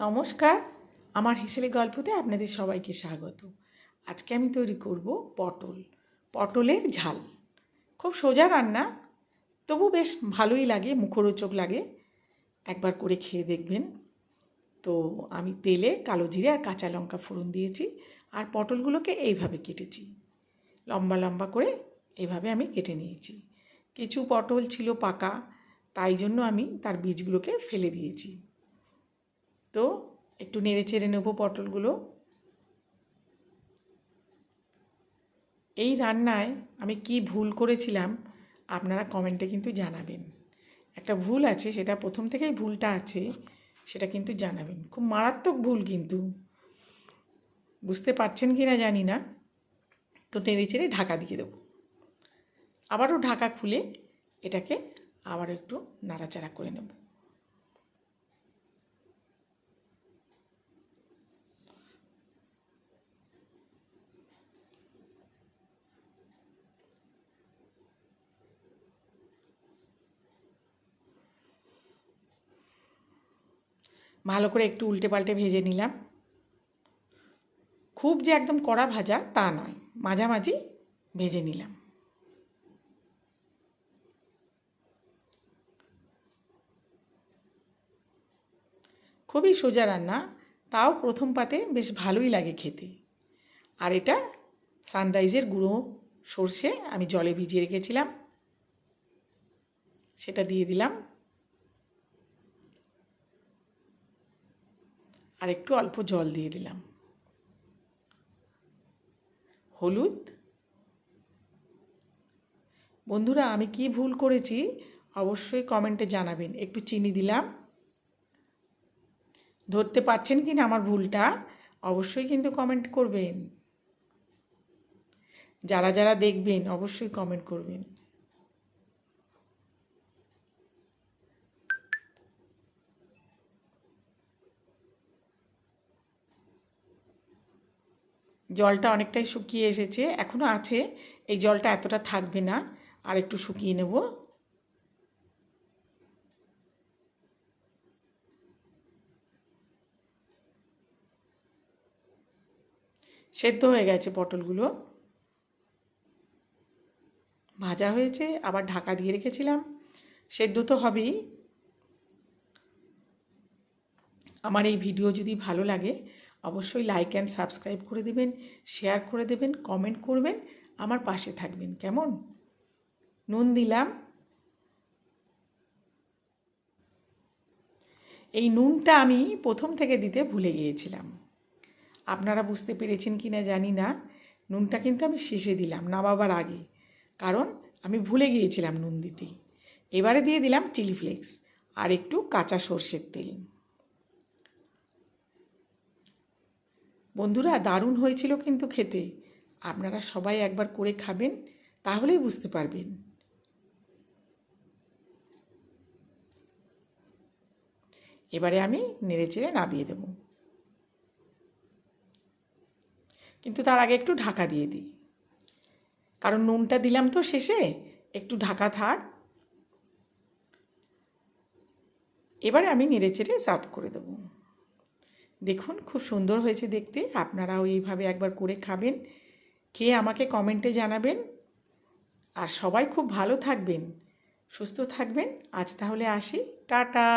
নমস্কার, আমার হিসেবে গল্পতে আপনাদের সবাইকে স্বাগত। আজকে আমি তৈরি করব পটল, পটলের ঝাল। খুব সোজা রান্না, তবু বেশ ভালোই লাগে, মুখরোচক লাগে। একবার করে খেয়ে দেখবেন। তো আমি তেলে কালো জিরে আর কাঁচা লঙ্কা ফোড়ন দিয়েছি আর পটলগুলোকে এইভাবে কেটেছি। লম্বা লম্বা করে এইভাবে আমি কেটে নিয়েছি। কিছু পটল ছিল পাকা, তাই জন্য আমি তার বীজগুলোকে ফেলে দিয়েছি। তো একটু নেড়ে চেড়ে নেব পটলগুলো। এই রান্নায় আমি কি ভুল করেছিলাম আপনারা কমেন্টে কিন্তু জানাবেন। একটা ভুল আছে, সেটা প্রথম থেকেই ভুলটা আছে, সেটা কিন্তু জানাবেন। খুব মারাত্মক ভুল কিন্তু। বুঝতে পারছেন কি না জানি না। তো নেড়ে চেড়ে ঢাকা দিয়ে দেবো। আবারও ঢাকা খুলে এটাকে আবার একটু নাড়াচাড়া করে নেব। ভালো করে একটু উল্টে পাল্টে ভেজে নিলাম। খুব যে একদম কড়া ভাজা তা নয়, মাঝামাঝি ভেজে নিলাম। খুবই সোজা রান্না, তাও প্রথম পাতে বেশ ভালোই লাগে খেতে। আর এটা সানরাইজের গুঁড়ো সর্ষে আমি জলে ভিজিয়ে রেখেছিলাম, সেটা দিয়ে দিলাম। আর একটু অল্প জল দিয়ে দিলাম। হলুদ। বন্ধুরা, আমি কি ভুল করেছি? অবশ্যই কমেন্টে জানাবেন। একটু চিনি দিলাম। ধরতে পারছেন কি না আমার ভুলটা? অবশ্যই কিন্তু কমেন্ট করবেন। যারা যারা দেখবেন, অবশ্যই কমেন্ট করবেন। জলটা অনেকটাই শুকিয়ে এসেছে এখনও আছে। এই জলটা এতটা থাকবে না, আর একটু শুকিয়ে নেব। সেদ্ধ হয়ে গেছে পটলগুলো। ভাজা হয়েছে, আবার ঢাকা দিয়ে রেখেছিলাম। সেদ্ধ তো হবেই। আমার এই ভিডিও যদি ভালো লাগে অবশ্যই লাইক অ্যান্ড সাবস্ক্রাইব করে দেবেন শেয়ার করে দেবেন কমেন্ট করবেন, আমার পাশে থাকবেন, কেমন? নুন দিলাম। এই নুনটা আমি প্রথম থেকে দিতে ভুলে গিয়েছিলাম। আপনারা বুঝতে পেরেছেন কি না জানি না। নুনটা কিন্তু আমি শেষে দিলাম, নামাবার আগে। কারণ আমি ভুলে গিয়েছিলাম নুন দিতে। এবারে দিয়ে দিলাম চিলি ফ্লেক্স আর একটু কাঁচা সর্ষের তেল। বন্ধুরা, দারুণ হয়েছিল কিন্তু খেতে। আপনারা সবাই একবার করে খাবেন, তাহলেই বুঝতে পারবেন। এবারে আমি নেড়ে চেড়ে নামিয়ে দেব। কিন্তু তার আগে একটু ঢাকা দিয়ে দিই। কারণ নুনটা দিলাম তো শেষে, একটু ঢাকা থাক। এবারে আমি নেড়ে চেড়ে সার্ভ করে দেবো। দেখুন, খুব সুন্দর হয়েছে দেখতে। আপনারাও এইভাবে একবার করে খাবেন। খেয়ে আমাকে কমেন্টে জানাবেন। আর সবাই খুব ভালো থাকবেন, সুস্থ থাকবেন। আজ তাহলে আসি। টাটা!